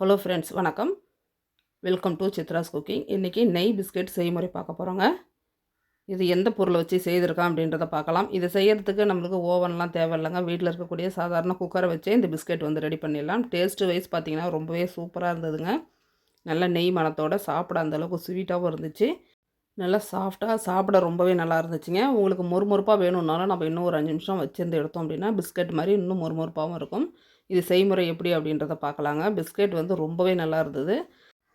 Hello friends வணக்கம். Welcome to Chitra's cooking இன்றைக்கி நெய் பிஸ்கெட் செய்முறை பார்க்க போகிறோங்க இது எந்த பொருளை வச்சு செய்திருக்கான் அப்படின்றத பார்க்கலாம். இதை செய்கிறதுக்கு நம்மளுக்கு ஓவன்லாம் தேவையில்லைங்க. வீட்டில் இருக்கக்கூடிய சாதாரண குக்கரை வச்சே இந்த பிஸ்கெட் வந்து ரெடி பண்ணிடலாம். டேஸ்ட்டு வைஸ் பார்த்திங்கன்னா ரொம்பவே சூப்பராக இருந்ததுங்க. நல்ல நெய் மனத்தோடு சாப்பிட அந்தளவுக்கு ஸ்வீட்டாகவும் இருந்துச்சு. நல்லா சாஃப்டாக சாப்பிட ரொம்பவே நல்லா இருந்துச்சுங்க. உங்களுக்கு மொறுமொறுப்பாக வேணும்னாலும் நம்ம இன்னும் ஒரு அஞ்சு நிமிஷம் வச்சுருந்து எடுத்தோம் அப்படின்னா பிஸ்கட் மாதிரி இன்னும் மொறுமொறுப்பாகவும் இருக்கும். இது செய்முறை எப்படி அப்படின்றத பார்க்கலாங்க. பிஸ்கெட் வந்து ரொம்பவே நல்லா இருந்தது.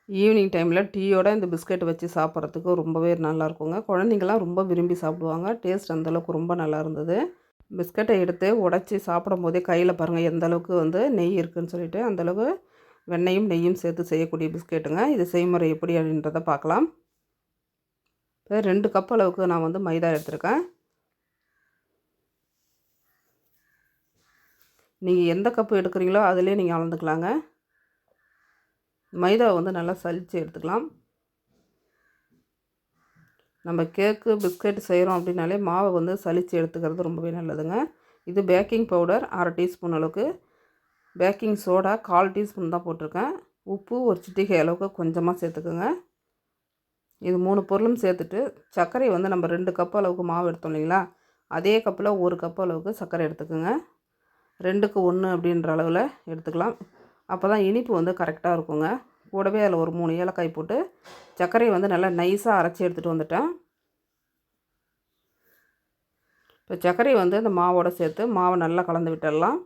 ஈவினிங் டைமில் டீயோட இந்த பிஸ்கெட் வச்சு சாப்பிட்றதுக்கு ரொம்பவே நல்லாயிருக்குங்க குழந்தைங்களாம் ரொம்ப விரும்பி சாப்பிடுவாங்க. டேஸ்ட் அந்தளவுக்கு ரொம்ப நல்லா இருந்தது. பிஸ்கட்டை எடுத்து உடச்சி சாப்பிடும் போதே கையில் பாருங்கள் எந்த அளவுக்கு வந்து நெய் இருக்குதுன்னு சொல்லிட்டு அந்தளவுக்கு வெண்ணையும் நெய்யும் சேர்த்து செய்யக்கூடிய பிஸ்கெட்டுங்க. இது செய்முறை எப்படி அப்படின்றத பார்க்கலாம். ரெண்டு கப் அளவுக்கு நான் வந்து மைதா எடுத்திருக்கேன். நீங்கள் எந்த கப்பு எடுக்கிறீங்களோ அதிலே நீங்கள் அளந்துக்கலாங்க. மைதாவை வந்து நல்லா சலித்து எடுத்துக்கலாம். நம்ம கேக்கு பிஸ்கெட் செய்கிறோம் அப்படின்னாலே மாவை வந்து சலித்து எடுத்துக்கிறது ரொம்பவே நல்லதுங்க. இது பேக்கிங் பவுடர் அரை டீஸ்பூன் அளவுக்கு. பேக்கிங் சோடா கால் டீஸ்பூன் தான் போட்டிருக்கேன். உப்பு ஒரு சிட்டிகை அளவுக்கு கொஞ்சமாக சேர்த்துக்குங்க. இது மூணு பொருளும் சேர்த்துட்டு சர்க்கரை வந்து நம்ம ரெண்டு கப் அளவுக்கு மாவு எடுத்தோம் இல்லைங்களா? அதே கப்பில் ஒரு கப் அளவுக்கு சர்க்கரை எடுத்துக்கோங்க. ரெண்டுக்கு ஒன்று அப்படின்ற அளவில் எடுத்துக்கலாம். அப்போ தான் இனிப்பு வந்து கரெக்டாக இருக்குங்க. கூடவே அதில் ஒரு மூணு ஏலக்காய் போட்டு சர்க்கரையை வந்து நல்லா நைஸாக அரைச்சி எடுத்துகிட்டு வந்துட்டேன். இப்போ சர்க்கரையை வந்து இந்த மாவோடு சேர்த்து மாவை நல்லா கலந்து விட்டுடலாம்.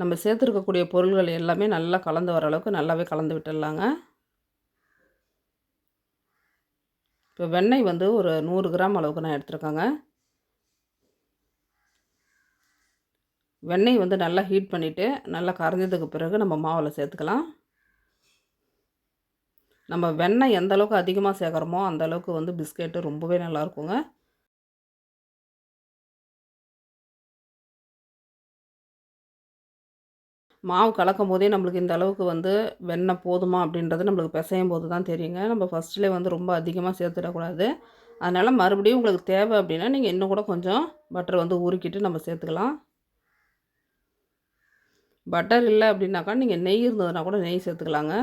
நம்ம சேர்த்துருக்கக்கூடிய பொருள்கள் எல்லாமே நல்லா கலந்து வர அளவுக்கு நல்லாவே கலந்து விட்டுடலாங்க. இப்போ வெண்ணெய் வந்து ஒரு நூறு கிராம் அளவுக்கு நான் எடுத்துருக்கேங்க. வெண்ணெய் வந்து நல்லா ஹீட் பண்ணிவிட்டு நல்லா கரைஞ்சதுக்கு பிறகு நம்ம மாவில் சேர்த்துக்கலாம். நம்ம வெண்ணெய் எந்த அளவுக்கு அதிகமாக சேர்க்குறோமோ அந்த அளவுக்கு வந்து பிஸ்கெட்டு ரொம்பவே நல்லாயிருக்குங்க மாவு கலக்கும் போதே நம்மளுக்கு இந்த அளவுக்கு வந்து வெண்ணெய் போதுமா அப்படின்றது நம்மளுக்கு பிசையும் போது தான் தெரியுங்க. நம்ம ஃபஸ்ட்லேயே வந்து ரொம்ப அதிகமாக சேர்த்துடக்கூடாது. அதனால் மறுபடியும் உங்களுக்கு தேவை அப்படின்னா நீங்கள் இன்னும் கூட கொஞ்சம் பட்டர் வந்து உருக்கிட்டு நம்ம சேர்த்துக்கலாம். பட்டர் இல்லை அப்படின்னாக்கா நீங்கள் நெய் இருந்ததுன்னா கூட நெய் சேர்த்துக்கலாங்க.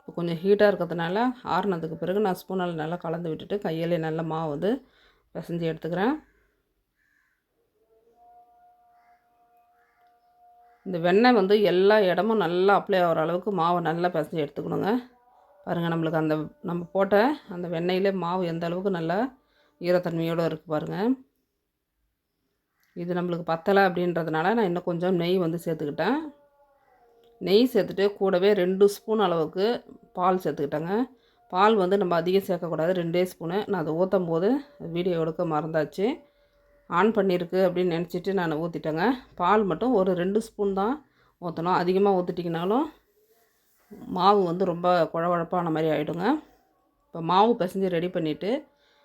இப்போ கொஞ்சம் ஹீட்டாக இருக்கிறதுனால ஆறுனதுக்கு பிறகு நான் ஸ்பூனால் நல்லா கலந்து விட்டுட்டு கையிலே நல்ல மாவு வந்து பிசைஞ்சு எடுத்துக்கிறேன். இந்த வெண்ணெய் வந்து எல்லா இடமும் நல்லா அப்ளை ஆகிற அளவுக்கு மாவை நல்லா பிசைஞ்சு எடுத்துக்கணுங்க. பாருங்கள் நம்மளுக்கு அந்த நம்ம போட்ட அந்த வெண்ணெயிலே மாவு எந்த அளவுக்கு நல்லா ஈரத்தன்மையோடு இருக்குது பாருங்கள் இது நம்மளுக்கு பத்தலை அப்படின்றதுனால நான் இன்னும் கொஞ்சம் நெய் வந்து சேர்த்துக்கிட்டேன். நெய் சேர்த்துட்டு கூடவே ரெண்டு ஸ்பூன் அளவுக்கு பால் சேர்த்துக்கிட்டேங்க. பால் வந்து நம்ம அதிகம் சேர்க்கக்கூடாது ரெண்டே ஸ்பூனு. நான் அதை ஊற்றும் போது வீடியோ எடுக்க மறந்தாச்சு. ஆன் பண்ணியிருக்கு அப்படின்னு நினச்சிட்டு நான் ஊற்றிட்டேங்க பால் மட்டும் ஒரு ரெண்டு ஸ்பூன் தான் ஊற்றணும் அதிகமாக ஊற்றிட்டிங்கனாலும் மாவு வந்து ரொம்ப குழவழப்பான மாதிரி ஆகிடுங்க இப்போ மாவு பிசைஞ்சு ரெடி பண்ணிவிட்டு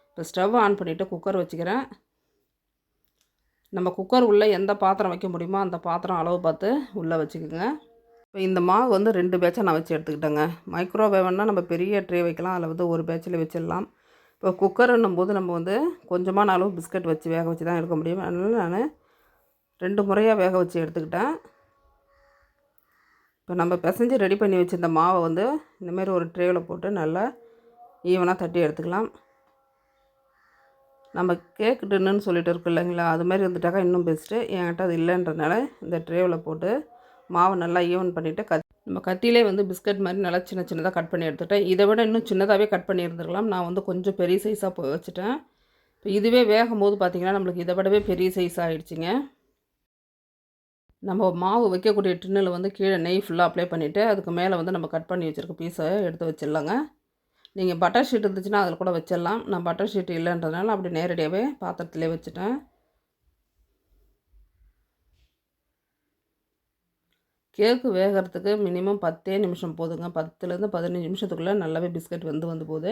இப்போ ஸ்டவ் ஆன் பண்ணிவிட்டு குக்கர் வச்சுக்கிறேன். நம்ம குக்கர் உள்ளே எந்த பாத்திரம் வைக்க முடியுமோ அந்த பாத்திரம் அளவு பார்த்து உள்ளே வச்சுக்கோங்க. இப்போ இந்த மாவு வந்து ரெண்டு பேட்சாக நான் வச்சு எடுத்துக்கிட்டேங்க. மைக்ரோவேவன்னா நம்ம பெரிய ட்ரே வைக்கலாம். அதில் வந்து ஒரு பேட்சில் வச்சிடலாம். இப்போ குக்கருன்னும் போது நம்ம வந்து கொஞ்சமான அளவு பிஸ்கட் வச்சு வேக வச்சு தான் எடுக்க முடியும். அதனால் நான் ரெண்டு முறையாக வேக வச்சு எடுத்துக்கிட்டேன். இப்போ நம்ம பிசைஞ்சு ரெடி பண்ணி வச்சுருந்த மாவை வந்து இந்தமாரி ஒரு ட்ரேவில் போட்டு நல்லா ஈவனாக தட்டி எடுத்துக்கலாம். நம்ம கேக் டின்னுன்னு சொல்லிட்டு இருக்கோம் இல்லைங்களா? அது மாதிரி இருந்துட்டாக்கா இன்னும் பெஸ்ட்டு என்கிட்ட அது இல்லைன்றனால இந்த ட்ரேவில் போட்டு மாவை நல்லா ஈவன் பண்ணிவிட்டு நம்ம கத்தியிலே வந்து பிஸ்கட் மாதிரி நல்லா சின்ன சின்னதாக கட் பண்ணி எடுத்துட்டேன். இதை விட இன்னும் சின்னதாகவே கட் பண்ணி இருந்துருக்கலாம் நான் வந்து கொஞ்சம் பெரிய சைஸாக போய் வச்சுட்டேன். இப்போ இதுவே வேகும் போது பார்த்திங்கன்னா நம்மளுக்கு இதை விடவே பெரிய சைஸ் ஆகிடுச்சிங்க நம்ம மாவு வைக்கக்கூடிய டின்னில் வந்து கீழே நெய் ஃபுல்லாக அப்ளை பண்ணிவிட்டு அதுக்கு மேலே வந்து நம்ம கட் பண்ணி வச்சுருக்க பீஸை எடுத்து வச்சிடலாங்க. நீங்கள் பட்டர் ஷீட் இருந்துச்சுன்னா அதில் கூட வச்சிடலாம். நான் பட்டர் ஷீட் இல்லைன்றதுனால அப்படி நேரடியாகவே பாத்திரத்துலேயே வச்சுட்டேன். கேக்கு வேகிறதுக்கு மினிமம் பத்தே நிமிஷம் போதுங்க. பத்துலேருந்து பதினஞ்சு நிமிஷத்துக்குள்ளே நல்லாவே பிஸ்கட் வந்து வந்து போகுது.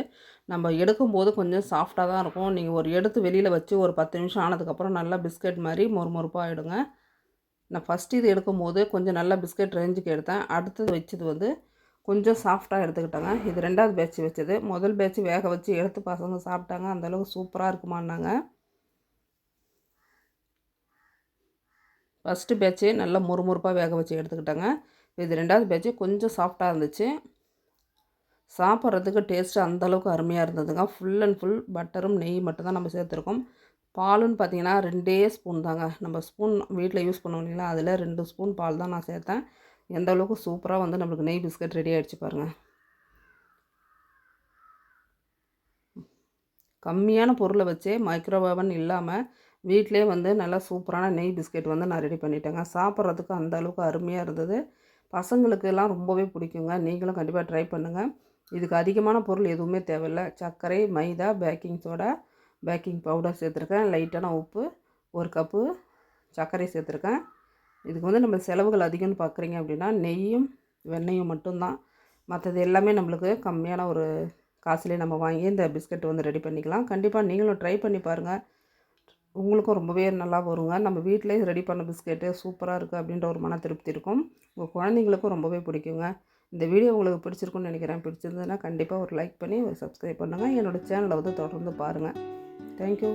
நம்ம எடுக்கும்போது கொஞ்சம் சாஃப்டாக தான் இருக்கும். நீங்கள் ஒரு எடுத்து வெளியில் வச்சு ஒரு பத்து நிமிஷம் ஆனதுக்கப்புறம் நல்லா பிஸ்கட் மாதிரி மொறுமொறுப்பாக ஆகிடுங்க நான் ஃபஸ்ட்டு இது எடுக்கும்போது கொஞ்சம் நல்லா பிஸ்கட் ரேஞ்சுக்கு எடுத்தேன். அடுத்தது வச்சது வந்து கொஞ்சம் சாஃப்டாக எடுத்துக்கிட்டேங்க. இது ரெண்டாவது பேட்ச் வச்சது. முதல் பேட்ச் வேக வச்சு எடுத்து பசங்க சாப்பிட்டாங்க. அந்தளவுக்கு சூப்பராக இருக்குமான்னாங்க. ஃபஸ்ட்டு பேட்ச்சு நல்லா முறுமுறுப்பாக வேக வச்சு எடுத்துக்கிட்டேங்க. இது ரெண்டாவது பேட்ச்சு கொஞ்சம் சாஃப்டாக இருந்துச்சு. சாப்பிட்றதுக்கு டேஸ்ட்டு அந்தளவுக்கு அருமையாக இருந்ததுங்க. ஃபுல் அண்ட் ஃபுல் பட்டரும் நெய் மட்டும்தான் நம்ம சேர்த்துருக்கோம். பாலுன்னு பார்த்தீங்கன்னா ரெண்டே ஸ்பூன் தாங்க. நம்ம ஸ்பூன் வீட்டில் யூஸ் பண்ணுவோம் இல்லைங்களா? அதில் ரெண்டு ஸ்பூன் பால் தான் நான் சேர்த்தேன். எந்த அளவுக்கு சூப்பராக வந்து நம்மளுக்கு நெய் பிஸ்கட் ரெடி ஆகிடுச்சு பாருங்கள் கம்மியான பொருளை வச்சே மைக்ரோவேவன் இல்லாமல் வீட்டிலே வந்து நல்லா சூப்பரான நெய் பிஸ்கெட் வந்து நான் ரெடி பண்ணிட்டேங்க. சாப்பிட்றதுக்கு அந்த அளவுக்கு அருமையாக இருந்தது. பசங்களுக்கெல்லாம் ரொம்பவே பிடிக்குங்க. நீங்களும் கண்டிப்பாக ட்ரை பண்ணுங்கள் இதுக்கு அதிகமான பொருள் எதுவுமே தேவையில்லை. சர்க்கரை மைதா பேக்கிங் சோடா பேக்கிங் பவுடர் சேர்த்துருக்கேன். லைட்டான உப்பு ஒரு கப்பு சர்க்கரை சேர்த்துருக்கேன். இதுக்கு வந்து நம்ம செலவுகள் அதிகம்னு பார்க்குறீங்க அப்படின்னா நெய்யும் வெண்ணெயும் மட்டும்தான். மற்றது எல்லாமே நம்மளுக்கு கம்மியான ஒரு காசுலேயே நம்ம வாங்கி இந்த பிஸ்கட் வந்து ரெடி பண்ணிக்கலாம். கண்டிப்பாக நீங்களும் ட்ரை பண்ணி பாருங்கள் உங்களுக்கும் ரொம்பவே நல்லா வருங்க. நம்ம வீட்டிலே ரெடி பண்ண பிஸ்கெட்டு சூப்பராக இருக்குது அப்படின்ற ஒரு மன திருப்தி இருக்கும். உங்கள் குழந்தைங்களுக்கும் ரொம்பவே பிடிக்குங்க. இந்த வீடியோ உங்களுக்கு பிடிச்சிருக்குன்னு நினைக்கிறேன். பிடிச்சிருந்ததுன்னா கண்டிப்பாக ஒரு லைக் பண்ணி ஒரு சப்ஸ்கிரைப் பண்ணுங்கள் என்னோடய சேனலை வந்து தொடர்ந்து பாருங்கள் தேங்க்யூ